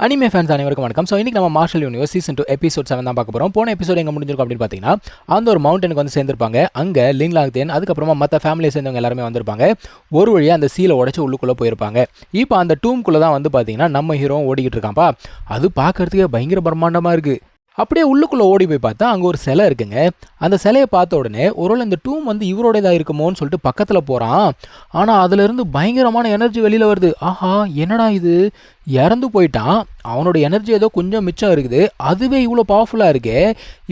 Anime fans அனைவருக்கும் வணக்கம். So இன்னைக்கு நம்ம martial universe season two episode seven தான் பார்க்க போகிறோம் போன எபிசோட் எங்கே முடிஞ்சிருக்கும் அப்படின்னு பார்த்தீங்கன்னா அந்த ஒரு மவுண்டனுக்கு வந்து சேர்ந்துருப்பாங்க. அங்கே லிங்லாங் தேன் அதுக்கப்புறமா மற்ற ஃபேமிலியை சேர்ந்தவங்க எல்லாருமே வந்திருப்பாங்க. ஒரு வழியாக அந்த சீலை உடச்சி உள்ளுக்குள்ளே போயிருப்பாங்க. இப்போ அந்த டூம்குள்ளே தான் வந்து பார்த்தீங்கன்னா நம்ம ஹீரோவும் ஓடிக்கிட்டு இருக்கான்ப்பா. அது பார்க்கறதுக்கே பயங்கர பிரம்மாண்டமாக இருக்குது அப்படியே உள்ளுக்குள்ளே ஓடி போய் பார்த்தா அங்கே ஒரு சிலை இருக்குங்க. அந்த சிலையை பார்த்த உடனே ஒருவேளை இந்த டூம் வந்து இவரோடதாக இருக்குமோன்னு சொல்லிட்டு பக்கத்தில் போகிறான் ஆனால் அதுலேருந்து பயங்கரமான எனர்ஜி வெளியில் வருது. ஆஹா என்னடா இது? இறந்து போயிட்டான். அவனோட எனர்ஜி ஏதோ கொஞ்சம் மிச்சம் இருக்குது. அதுவே இவ்வளோ பவர்ஃபுல்லாக இருக்கே.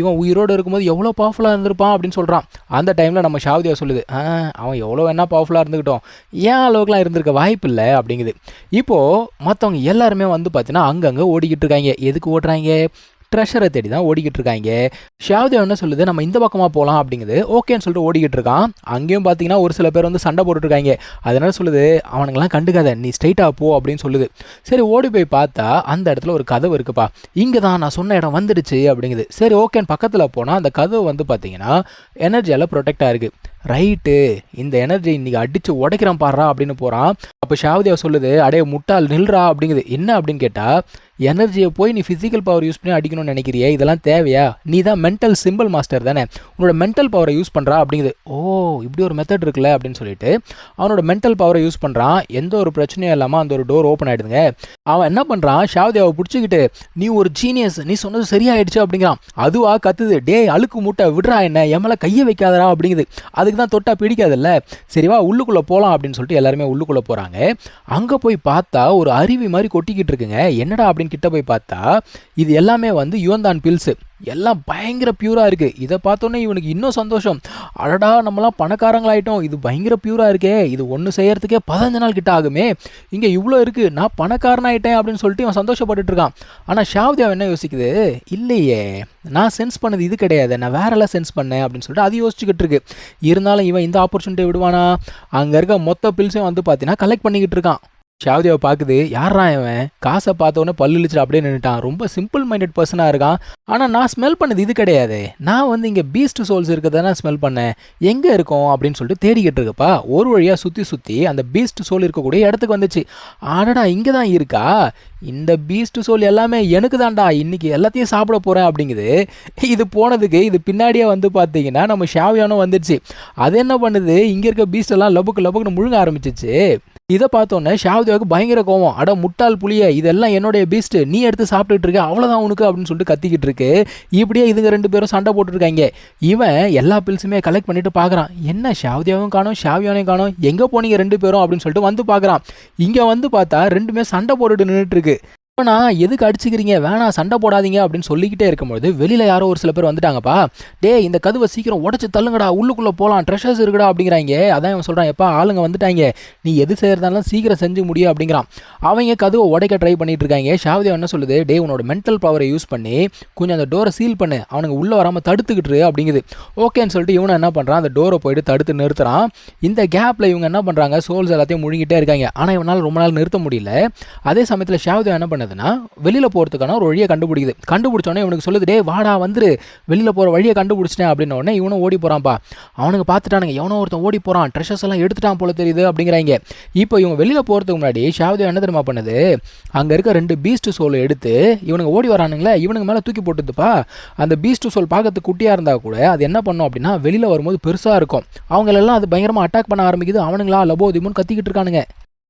இவன் உயிரோடு இருக்கும்போது எவ்வளோ பவர்ஃபுல்லாக இருந்திருப்பான் அப்படின்னு சொல்கிறான் அந்த டைமில் நம்ம ஷாவதியா சொல்லுது ஆ அவன் எவ்வளோ வேணா பவர்ஃபுல்லாக இருந்துக்கிட்டோம் ஏன் அளவுக்குலாம் இருந்திருக்க வாய்ப்பு இல்லை? அப்படிங்குது. இப்போது மற்றவங்க எல்லாருமே வந்து பார்த்தீங்கன்னா அங்கங்கே ஓடிக்கிட்டு இருக்காங்க. எதுக்கு ஓடுறாங்க? ட்ரெஷரை தேடி தான் ஓடிக்கிட்டு இருக்காங்க ஷாவ்தேவ் என்ன சொல்லுது? நம்ம இந்த பக்கமாக போகலாம் அப்படிங்குது. ஓகேன்னு சொல்லிட்டு ஓடிக்கிட்டு இருக்கான் அங்கேயும் பார்த்தீங்கன்னா ஒரு சில பேர் வந்து சண்டை போட்டுட்ருக்காங்க அதனால சொல்லுது? அவனுங்கெல்லாம் கண்டுக்காத. நீ ஸ்ட்ரைட்டாக போ அப்படின்னு சொல்லுது. சரி ஓடி போய் பார்த்தா அந்த இடத்துல ஒரு கதவு இருக்குப்பா. இங்கே தான் நான் சொன்ன இடம் வந்துடுச்சு அப்படிங்குது. சரி ஓகேன்னு பக்கத்தில் போனால் அந்த கதவு வந்து பார்த்தீங்கன்னா எனர்ஜியால் ப்ரொடெக்டாக இருக்குது ரைட்டு இந்த எனர்ஜி இன்றைக்கி அடித்து உடைக்கிறான் பாடுறா அப்படின்னு போகிறான் அப்போ ஷாவதியா சொல்லுது அடே முட்டாள் நில்றா அப்படிங்குது. என்ன அப்படின்னு கேட்டால் எனர்ஜியை போய் நீ ஃபிசிக்கல் பவர் யூஸ் பண்ணி அடிக்கணும்னு நினைக்கிறியே? இதெல்லாம் தேவையா? நீ தான் மென்டல் சிம்பிள் மாஸ்டர் தானே. உன்னோட மென்டல் பவரை யூஸ் பண்ணுறா அப்படிங்குது. ஓ இப்படி ஒரு மெத்தட் இருக்குல்ல அப்படின்னு சொல்லிட்டு அவனோட மென்டல் பவரை யூஸ் பண்ணுறான் எந்த ஒரு பிரச்சனையும் இல்லாமல் அந்த ஒரு டோர் ஓப்பன் ஆகிடுதுங்க அவன் என்ன பண்ணுறான் ஷாவதியாவை பிடிச்சிக்கிட்டு நீ ஒரு ஜீனியஸ் நீ சொன்னது சரியாயிடுச்சு அப்படிங்கிறான். அதுவா கத்துது. டே அழுக்கு மூட்டை விடுறா என்ன? என் மேலே கையை வைக்காதடா அப்படிங்குது. அதுக்கு தான் தொட்டா பிடிக்காதுல்ல? சரிவா உள்ளுக்குள்ளே போகலாம் அப்படின்னு சொல்லிட்டு எல்லாருமே உள்ளுக்குள்ளே போகிறாங்க அங்கே போய் பார்த்தா ஒரு அருவி மாதிரி கொட்டிக்கிட்டு இருக்குங்க. என்னடா அப்படின்னு கிட்ட போய் பார்த்தா இது எல்லாமே வந்து யுவந்தான் பில்ஸு எல்லாம் பயங்கர பியூராக இருக்குது இதை பார்த்தோன்னே இவனுக்கு இன்னும் சந்தோஷம். அடடா நம்மலாம் பணக்காரங்களாயிட்டோம். இது பயங்கர பியூராக இருக்கே. இது ஒன்று செய்கிறதுக்கே பதினஞ்சு நாள் கிட்ட ஆகுமே. இங்கே இவ்வளோ இருக்குது நான் பணக்காரனாயிட்டேன் அப்படின்னு சொல்லிட்டு இவன் சந்தோஷப்பட்டுட்டு இருக்கான். ஆனால் ஷாவ்தியாவ் என்ன யோசிக்குது? இல்லையே. நான் சென்ஸ் பண்ணது இது கிடையாது. நான் வேறெல்லாம் சென்ஸ் பண்ணேன் அப்படின்னு சொல்லிட்டு அது யோசிச்சுக்கிட்டு இருக்கு. இருந்தாலும் இவன் இந்த ஆப்பர்ச்சுனிட்டி விடுவானா? அங்கே இருக்க மொத்த பில்ஸையும் வந்து பார்த்தீங்கன்னா கலெக்ட் பண்ணிக்கிட்டு இருக்கான். ஷாவதியாவை பார்க்குது யாரா இவன்? காசை பார்த்தோன்னே பல்லு அப்படியே நின்றுட்டான் ரொம்ப சிம்பிள் மைண்டட் பர்சனாக இருக்கான். ஆனால் நான் ஸ்மெல் பண்ணது இது கிடையாது. நான் வந்து இங்கே பீஸ்ட் சோல்ஸ் இருக்கிறதான ஸ்மெல் பண்ணேன். எங்கே இருக்கும்? அப்படின்னு சொல்லிட்டு தேடிக்கிட்டு இருக்கப்பா ஒரு வழியாக சுற்றி சுற்றி அந்த பீஸ்ட் சோல் இருக்கக்கூடிய இடத்துக்கு வந்துச்சு. ஆடடா இங்கே தான் இருக்கா? இந்த பீஸ்ட் சோல் எல்லாமே எனக்கு தான்டா. இன்றைக்கி எல்லாத்தையும் சாப்பிட போகிறேன் அப்படிங்குது. இது போனதுக்கு இது பின்னாடியே வந்து பார்த்தீங்கன்னா நம்ம ஷாவியானும் வந்துடுச்சு அது என்ன பண்ணுது? இங்கே இருக்க பீஸ்ட் எல்லாம் லபுக்கு லபுக்குன்னு முழுங்க ஆரம்பிச்சிச்சு. இதை பார்த்தோன்னே ஷாவதியாவுக்கு பயங்கர கோவம். அட முட்டால் புளிய இதெல்லாம் என்னுடைய பீஸ்ட் நீ எடுத்து சாப்பிட்டுட்டு இருக்க அவ்வளோதான் உனக்கு அப்படின்னு சொல்லிட்டு கத்திக்கிட்டு இருக்கு. இப்படியே இதுங்க ரெண்டு பேரும் சண்டை போட்டுருக்காங்க. இவன் எல்லா பில்ஸுமே கலெக்ட் பண்ணிட்டு பார்க்குறான் என்ன ஷாவதியாவும் காணும் ஷாவியானையும் காணும் எங்கே போனீங்க ரெண்டு பேரும் அப்படின்னு சொல்லிட்டு வந்து பார்க்குறான் இங்கே வந்து பார்த்தா ரெண்டுமே சண்டை போட்டுட்டு நின்றுட்டு இருக்கு. நான் எதுக்கு அடிச்சுக்கிறீங்க? வேணாம் சண்டை போடாதீங்க அப்படின்னு சொல்லிக்கிட்டே இருக்கும்போது வெளியில் யாரோ ஒரு சில பேர் வந்துட்டாங்கப்பா. டே இந்த கதவை சீக்கிரம் உடச்சி தள்ளுங்கடா உள்ளுக்குள்ளே போகலாம் ட்ரெஷர்ஸ் இருக்குடா அப்படிங்கிறாங்க. அதான் இவன் சொல்கிறான் எப்பா ஆளுங்க வந்துட்டாங்க. நீ எது செய்கிறதாலும் சீக்கிரம் செஞ்சு முடியும் அப்படிங்கிறான். அவங்க கதவை உடைக்க ட்ரை பண்ணிட்டு இருக்காங்க. ஷாவதியா என்ன சொல்லுது? டே உன்னோட மென்டல் பவரை யூஸ் பண்ணி. கொஞ்சம் அந்த டோரை சீல் பண்ணு. அவனுக்கு உள்ளே வராமல் தடுத்துக்கிட்டு அப்படிங்குது. ஓகேன்னு சொல்லிட்டு இவனை என்ன பண்ணுறான் அந்த டோரை போயிட்டு தடுத்து நிறுத்துறான். இந்த கேப்பில் இவங்க என்ன பண்ணுறாங்க சோல்ஸ் எல்லாத்தையும் முழுங்கிட்டே இருக்காங்க. ஆனால் இவனால் ரொம்ப நாள் நிறுத்த முடியல. அதே சமயத்தில் ஷாவதியா என்ன பண்ணுது? பண்ணுதுன்னா வெளியில் போகிறதுக்கான ஒரு வழியை கண்டுபிடிக்குது. கண்டுபிடிச்சோடனே இவனுக்கு சொல்லுது டே வாடா வந்துரு. வெளியில் போகிற வழியை கண்டுபிடிச்சிட்டேன். அப்படின்ன உடனே இவனும் ஓடி போகிறான்ப்பா அவனுக்கு பார்த்துட்டானுங்க எவனோ ஒருத்தன் ஓடி போகிறான் ட்ரெஷர்ஸ் எல்லாம் எடுத்துட்டான் போல தெரியுது. அப்படிங்கிறாங்க. இப்போ இவங்க வெளியில் போகிறதுக்கு முன்னாடி ஷாவதியா என்ன தெரியுமா பண்ணுது? அங்கே இருக்க ரெண்டு பீஸ்ட் சோல் எடுத்து இவனுங்க ஓடி வரானுங்களே இவனுங்க மேலே தூக்கி போட்டுதுப்பா அந்த பீஸ்ட் சோல் பார்க்கறதுக்கு குட்டியாக இருந்தால் கூட அது என்ன பண்ணும் அப்படின்னா வெளியில் வரும்போது பெருசாக இருக்கும். அவங்களெல்லாம் அது பயங்கரமாக அட்டாக் பண்ண ஆரம்பிக்குது. அவனுங்களா லபோ திமுன்னு கத்திக்கிட்டு இருக்கானுங்க.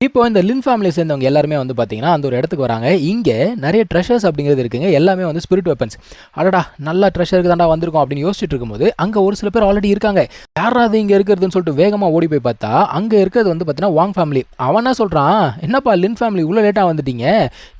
இப்போ இந்த லின் ஃபேமிலி சேர்ந்தவங்க எல்லாருமே வந்து பார்த்தீங்கன்னா அந்த ஒரு இடத்துக்கு வராங்க. இங்கே நிறைய ட்ரெஷர்ஸ் அப்படிங்கிறது இருக்குங்க. எல்லாமே வந்து ஸ்பிரிட் வெப்பன்ஸ் அடடா நல்லா ட்ரெஷருக்கு தாண்டா வந்திருக்கும் அப்படின்னு யோசிச்சுட்டு இருக்கும்போது அங்கே ஒரு சில பேர் ஆல்ரெடி இருக்காங்க. யாராவது இங்கே இருக்கிறதுன்னு சொல்லிட்டு வேகமாக ஓடி போய் பார்த்தா அங்கே இருக்கிறது வந்து பார்த்தீங்கன்னா வாங் ஃபேமிலி அவன் என்ன சொல்கிறான் என்னப்பா லின் ஃபேமிலி இவ்வளோ லேட்டாக வந்துட்டீங்க?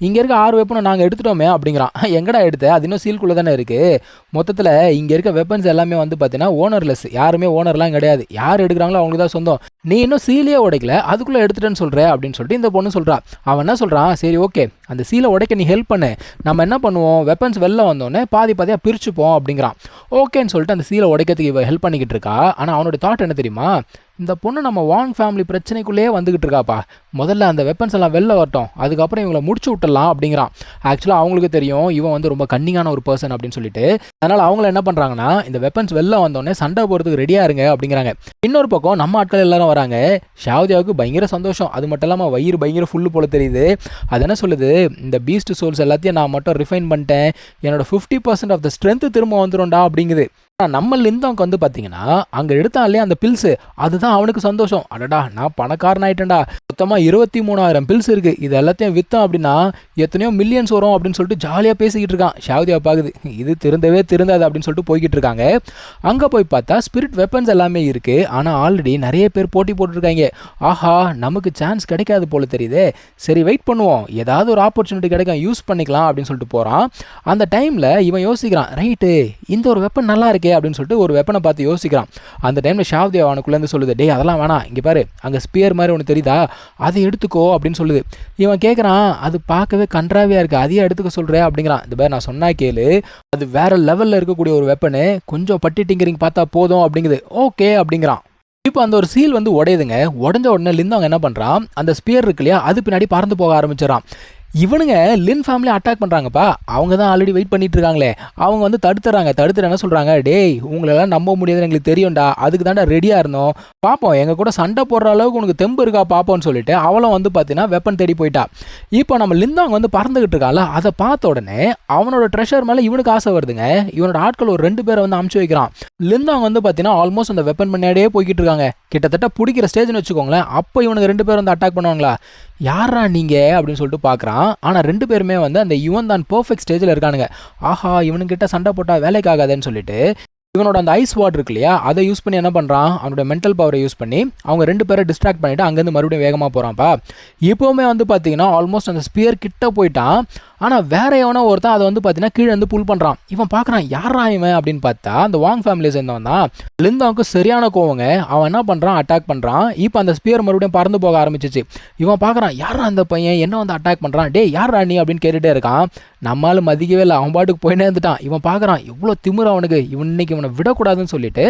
இங்கே இருக்க ஆறு வெப்பனை நாங்கள் எடுத்துட்டோமே அப்படிங்கிறான். எங்கடா எடுத்த? அது இன்னும் சீல்குள்ளே தானே இருக்குது மொத்தத்தில் இங்கே இருக்க வெப்பன்ஸ் எல்லாமே வந்து பார்த்தீங்கன்னா ஓனர்லெஸ் யாருமே ஓனர்லாம் கிடையாது. யார் எடுக்கிறாங்களோ அவங்களுக்கு தான் சொந்தம். நீ இன்னும் சீலியே உடைக்கல. அதுக்குள்ளே எடுத்துட்டேன்னு சொல்கிற அப்படின்னு சொல்லிட்டு இந்த பொண்ணு சொல்கிறா அவன் என்ன சொல்கிறான் சரி ஓகே அந்த சீலை உடைக்க நீ ஹெல்ப் பண்ணு. நம்ம என்ன பண்ணுவோம்? வெப்பன்ஸ் வெளில வந்தோடனே பாதி பாதியாக பிரிச்சுப்போம் அப்படிங்கிறான். ஓகேன்னு சொல்லிட்டு அந்த சீலை உடைக்கிறதுக்கு இவ ஹெல்ப் பண்ணிக்கிட்டு இருக்கா. ஆனால் அவனோட தாட் என்ன தெரியுமா? இந்த பொண்ணு நம்ம வாங் ஃபேமிலி பிரச்சனைக்குள்ளேயே வந்துக்கிட்டு இருக்காப்பா. முதல்ல அந்த வெப்பன்ஸ் எல்லாம் வெளில வரட்டும். அதுக்கப்புறம் இவங்களை முடிச்சு விட்டுடலாம் அப்படிங்கிறான். ஆக்சுவலாக அவங்களுக்கு தெரியும் இவன் வந்து ரொம்ப கன்னிங்கான ஒரு பர்சன் அப்படின்னு சொல்லிட்டு. அதனால் அவங்கள என்ன பண்ணுறாங்கன்னா இந்த வெப்பன்ஸ் வெளில வந்தோடனே சண்டை போகிறதுக்கு ரெடியாக இருங்க அப்படிங்கிறாங்க. இன்னொரு பக்கம் நம்ம ஆட்கள் எல்லாரும் வராங்க. ஷாவ்தியாவுக்கு பயங்கர சந்தோஷம். அது மட்டும் இல்லாமல் வயிறு பயங்கர ஃபுல்லு போல தெரியுது. அது என்ன சொல்லுது? இந்த பீஸ்ட் சோல்ஸ் எல்லாத்தையும் நான் மட்டும் ரிஃபைன் பண்ணிட்டேன். என்னோட fifty percent of the strength திரும்ப வந்துடும்டா அப்படிங்குது. ஆனால் நம்ம வந்து பார்த்தீங்கன்னா அங்கே எடுத்தான் இல்லையா அந்த பில்ஸு அதுதான் அவனுக்கு சந்தோஷம். அடடா நான் பணக்காரன் ஆயிட்டேன்டா மொத்தமாக இருபத்தி மூணாயிரம் பில்ஸ் இருக்குது இது எல்லாத்தையும் விற்றோம் அப்படின்னா எத்தனையோ மில்லியன்ஸ் வரும் அப்படின்னு சொல்லிட்டு ஜாலியாக பேசிக்கிட்டு இருக்கான். ஷாவதியா பார்க்குது இது திருந்தவே திருந்தாது அப்படின்னு சொல்லிட்டு போய்கிட்டு இருக்காங்க. அங்கே போய் பார்த்தா ஸ்பிரிட் வெப்பன்ஸ் எல்லாமே இருக்குது ஆனால் ஆல்ரெடி நிறைய பேர் போட்டி போட்டிருக்காங்க. ஆஹா நமக்கு சான்ஸ் கிடைக்காது போல தெரியுதே. சரி வெயிட் பண்ணுவோம். ஏதாவது ஒரு ஆப்பர்ச்சுனிட்டி கிடைக்கும் யூஸ் பண்ணிக்கலாம் அப்படின்னு சொல்லிட்டு போகிறான் அந்த டைமில் இவன் யோசிக்கிறான் ரைட்டு இந்த ஒரு வெப்பன் நல்லா இருக்கே அப்படின்னு சொல்லிட்டு ஒரு வெப்பனை பார்த்து யோசிக்கிறான். அந்த டைமில் ஷாவ்தி அவனுக்குள்ளேருந்து சொல்லுது டேய் அதெல்லாம் வேணாம். இங்கே பாரு அங்கே ஸ்பியர் மாதிரி ஒன்று தெரியுதா? அதை எடுத்துக்கோ அப்படின்னு சொல்லுது. இவன் கேட்குறான் அது பார்க்கவே கன்றாவியாக இருக்குது அதையே எடுத்துக்க சொல்கிறேன் அப்படிங்கிறான். இந்த மாதிரி நான் சொன்னா கேளு அது வேற லெவலில் இருக்கக்கூடிய ஒரு வெப்பனு கொஞ்சம் பட்டி டிங்கரிங் பார்த்தா போதும் அப்படிங்குது. ஓகே அப்படிங்கிறான். இப்போ அந்த ஒரு சீல் வந்து உடையுதுங்க. உடஞ்ச உடனே லிந்து அவங்க என்ன பண்ணுறான் அந்த ஸ்பியர் இருக்கு இல்லையா அது பின்னாடி பறந்து போக ஆரம்பிச்சிடறான். இவனுங்க லின் ஃபேமிலி அட்டாக் பண்ணுறாங்கப்பா அவங்க தான் ஆல்ரெடி வெயிட் பண்ணிட்டு இருக்காங்களே அவங்க வந்து தடுத்துறாங்க. தடுத்துட்டு என்ன சொல்கிறாங்க டேய் உங்களெல்லாம் நம்ப முடியாதுன்னு எங்களுக்கு தெரியும்டா. அதுக்கு தாண்டா ரெடியாக இருந்தோம். பார்ப்போம் எங்கள் கூட சண்டை போடுற அளவுக்கு உனக்கு தெம்பு இருக்கா பார்ப்போம்னு சொல்லிட்டு அவளும் வந்து பார்த்தீங்கன்னா வெப்பன் தேடி போயிட்டா. இப்போ நம்ம லிந்தாங் வந்து பறந்துகிட்டு இருக்கான்ல அதை பார்த்த உடனே அவனோட ட்ரெஷர் மேலே இவனுக்கு ஆசை வருதுங்க. இவனோட ஆட்கள் ஒரு ரெண்டு பேரை வந்து அமுச்சு வைக்கிறான். லிந்தாங்க வந்து பார்த்தீங்கன்னா ஆல்மோஸ்ட் அந்த வெப்பன் முன்னாடியே போய்கிட்டு இருக்காங்க. கிட்டத்தட்ட பிடிக்கிற ஸ்டேஜ்னு வச்சுக்கோங்களேன். அப்போ இவனுக்கு ரெண்டு பேர் வந்து அட்டாக் பண்ணுவாங்களா? யாரா நீங்கள் அப்படின்னு சொல்லிட்டு பார்க்குறான் ஆனால் ரெண்டு பேருமே வந்து அந்த இவன் தான் பர்ஃபெக்ட் ஸ்டேஜில் இருக்கானுங்க. ஆஹா இவனுக்கிட்ட சண்டை போட்டால் வேலைக்கு ஆகாதுன்னு சொல்லிட்டு இவனோட அந்த ஐஸ் வாட்டர் இருக்கு இல்லையா அதை யூஸ் பண்ணி என்ன பண்ணுறான் அவனோட மென்டல் பவரை யூஸ் பண்ணி அவங்க ரெண்டு பேரை டிஸ்ட்ராக்ட் பண்ணிவிட்டு அங்கேருந்து மறுபடியும் வேகமாக போகிறான்ப்பா இப்போவுமே வந்து பார்த்தீங்கன்னா ஆல்மோஸ்ட் அந்த ஸ்பியர் கிட்ட போயிட்டான். ஆனால் வேற எவனோ ஒருத்தன் அதை வந்து பார்த்தீங்கன்னா கீழே வந்து புல் பண்ணுறான் இவன் பார்க்குறான் யாரா இவன்? அப்படின்னு பார்த்தா அந்த வாங் ஃபேமிலியை சேர்ந்தவன் தான். லிந்தாவுக்கு சரியான கோவங்க. அவன் என்ன பண்ணுறான் அட்டாக் பண்ணுறான் இப்போ அந்த ஸ்பியர் மறுபடியும் பறந்து போக ஆரம்பிச்சிச்சு. இவன் பார்க்குறான் யாரா அந்த பையன்? என்ன வந்து அட்டாக் பண்ணுறான் டே யாரா நீ? அப்படின்னு கேட்டுகிட்டே இருக்கான். நம்மளால் மதிக்கவே இல்லை. அவன் பாட்டுக்கு போயினே இருந்துட்டான். இவன் பார்க்குறான் எவ்வளோ திமுற அவனுக்கு. இவன் இன்னைக்கு இவனை விடக்கூடாதுன்னு சொல்லிட்டு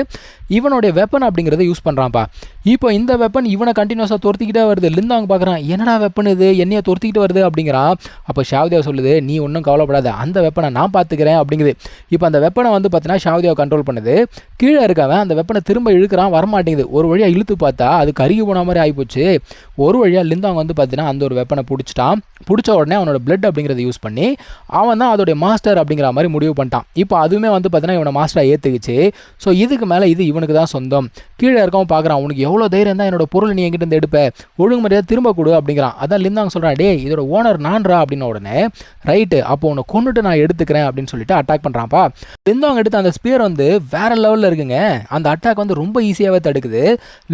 இவனுடைய வெப்பன் அப்படிங்கிறத யூஸ் பண்ணுறான்ப்பா இப்போ இந்த வெப்பன் இவனை கண்டினியூஸாக துரத்திக்கிட்டே வருது. லிந்தாங்க பார்க்குறான் என்னடா வெப்பன் இது? என்னையை துரத்திக்கிட்டு வருது? அப்படிங்கிறான். அப்போ ஷாவ்தேவ் சொல்லுது நீ ஒன்றும் கவலைப்படாத அந்த வெப்பனை நான் பார்த்துக்கிறேன் அப்படிங்குது. இப்போ அந்த வெப்பனை வந்து பார்த்தீங்கன்னா ஷாவ்தேவ் கண்ட்ரோல் பண்ணுது. கீழே இருக்கவன் அந்த வெப்பனை திரும்ப இழுக்கிறான் வரமாட்டேங்குது. ஒரு வழியாக இழுத்து பார்த்தா அது கருகி போன மாதிரி ஆகிப்போச்சு ஒரு வழியாக லிந்தாங்க வந்து பார்த்தீங்கன்னா அந்த ஒரு வெப்பனை பிடிச்சிட்டான். பிடிச்ச உடனே அவனோட பிளட் அப்படிங்கிறத யூஸ் பண்ணி அவன் தான் அதோடைய மாஸ்டர் அப்படிங்கிற மாதிரி முடிவு பண்ணிட்டான். இப்போ அதுவுமே வந்து பார்த்தீங்கன்னா இவனை மாஸ்டராக ஏற்றுக்குச்சு ஸோ இதுக்கு மேலே இது இவனுக்கு தான் சொந்தம். கீழே இருக்கவன் பார்க்குறான் உனக்கு எவ்வளோ தைரியம் தான் என்னோட பொருள் நீ எங்கிட்ட இருந்து எடுப்ப? ஒழுங்குமுறையாக திரும்ப கொடு அப்படிங்கிறான். அதான் லிந்தாங்க சொல்கிறான் டே இதோட ஓனர் நான்ரா அப்படின்ன உடனே ரைட்டு அப்போ உன்னை கொண்டுட்டு நான் எடுத்துக்கிறேன் அப்படின்னு சொல்லிட்டு அட்டாக் பண்ணுறான்ப்பா லிந்தாங் எடுத்த அந்த ஸ்பியர் வந்து வேற லெவலில் இருக்குங்க. அந்த அட்டாக் வந்து ரொம்ப ஈஸியாகவே தடுக்குது.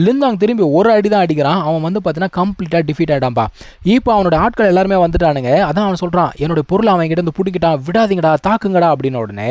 லிந்தாங் திரும்பி ஒரு அடி தான் அடிக்கிறான். அவன் வந்து பார்த்தீங்கன்னா கம்ப்ளீட்டாக டிஃபீட் ஆகிட்டான்ப்பா இப்போ அவனோட ஆட்கள் எல்லாருமே வந்துட்டானுங்க. அதான் அவன் சொல்கிறான் என்னோட பொருள் அவன் கிட்ட இருந்து பிடிக்கிட்டான். விடாதீங்கடா தாக்குங்கடா. அப்படின்னு உடனே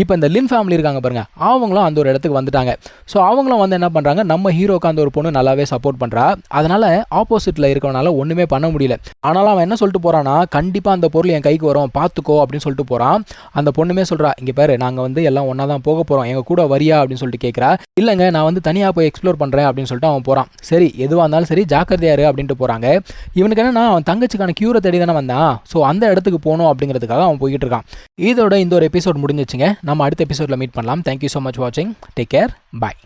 இப்போ இந்த லின் ஃபேமிலி இருக்காங்க பாருங்க அவங்களும் அந்த ஒரு இடத்துக்கு வந்துட்டாங்க. ஸோ அவங்களும் வந்து என்ன பண்ணுறாங்க நம்ம ஹீரோக்கு அந்த ஒரு பொண்ணு நல்லாவே சப்போர்ட் பண்ணுறா அதனால ஆப்போசிட்டில் இருக்கவனால ஒன்றுமே பண்ண முடியல. ஆனாலும் அவன் என்ன சொல்லிட்டு போகிறான்னா கண்டிப்பாக அந்த பொருள் என் கைக்கு வரும் பார்த்துக்கோ அப்படின்னு சொல்லிட்டு போகிறான் அந்த பொண்ணுமே சொல்கிறா இங்கே பாரு நாங்கள் வந்து எல்லாம் ஒன்றா தான் போக போகிறோம் எங்கள் கூட வரியா? அப்படின்னு சொல்லிட்டு கேட்குறா இல்லைங்க நான் வந்து தனியாக போய் எக்ஸ்ப்ளோர் பண்ணுறேன் அப்படின்னு சொல்லிட்டு அவன் போகிறான் சரி எதுவாக இருந்தாலும் சரி ஜாக்கிரதையாரு அப்படின்ட்டு போகிறாங்க இவனுக்கு என்னன்னா அவன் தங்கச்சிக்கான க்யூரை தேடி தானே வந்தான். ஸோ அந்த இடத்துக்கு போகணும் அப்படிங்கிறதுக்காக அவன் போய்கிட்டு இருக்கான். இதோட இந்த ஒரு எபிசோட் முடிஞ்சிச்சுங்க. நம்ம அடுத்த எபிசோடில் மீட் பண்ணலாம். தேங்க்யூ ஸோ மச் வாட்சிங் டேக் கேர் பாய்